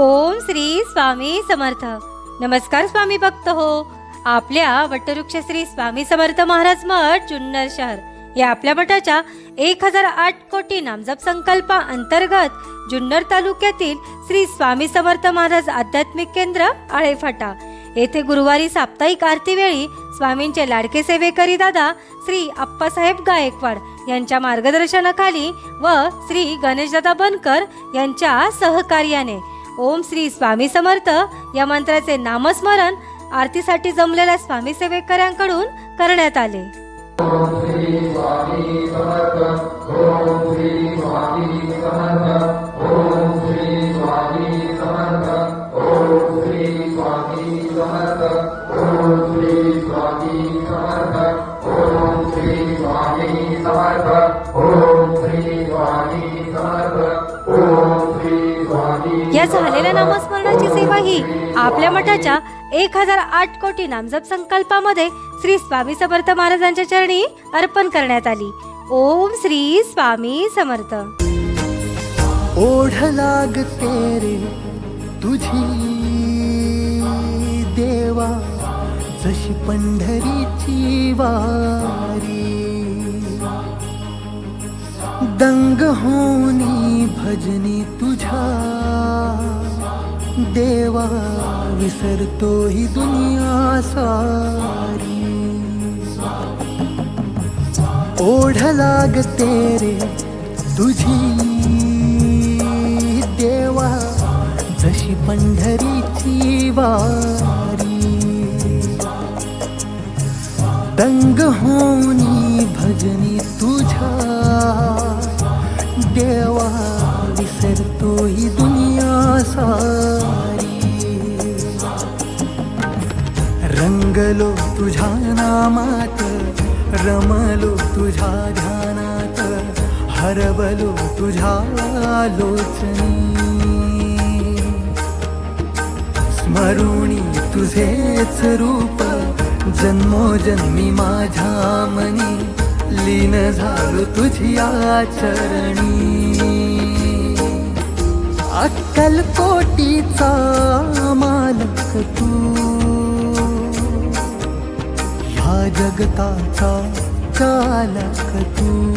ओम श्री स्वामी समर्थ. नमस्कार स्वामी भक्त हो. आपल्या वटवृक्ष श्री स्वामी समर्थ महाराज मठ जुन्नर शहर. या आपल्या मठाच्या एक हजार आठ कोटी नामजप संकल्पा अंतर्गत जुन्नर तालुक्यातील श्री स्वामी समर्थ महाराज आध्यात्मिक केंद्र आळेफाटा. येथे गुरुवारी साप्ताहिक आरतीवेळी स्वामींचे लाडके सेवेकरी दादा श्री आप्पासाहेब गायकवाड यांच्या मार्गदर्शनाखाली व श्री गणेशदादा बनकर यांच्या सहकार्याने ओम श्री स्वामी समर्थ. या मंत्राचे नामस्मरण आरतीसाठी जमलेल्या स्वामी सेवेकऱ्यांकडून करण्यात आले. या झालेल्या नामस्मरणाची सेवा ही आपल्या मठाच्या एक हजार आठ कोटी नामजप संकल्पामध्ये श्री स्वामी समर्थ महाराजांच्या चरणी अर्पण करण्यात आली. ओम श्री स्वामी समर्थ. ओढ लागते रे तुझी. देवा जशी पंढरीची वारी. दंग होनी भजनी तुझा। देवा विसरतो ही दुनिया सारी। ओढ लागते रे तुझी। देवा जशी पंढरीची वारी। दंग होनी भजनी तुझा। देवा रंगलो तुझ्या नामात रमलो तुझ्या ध्यानात हरवलो तुझ्या आलोचनी स्मरुणी तुझेच रूप जन्मोजन्मी माझ्या मनी लीन झालो तुझी चरणी अक्कल कोटीचा मालक तू. जगताचा चालक तू.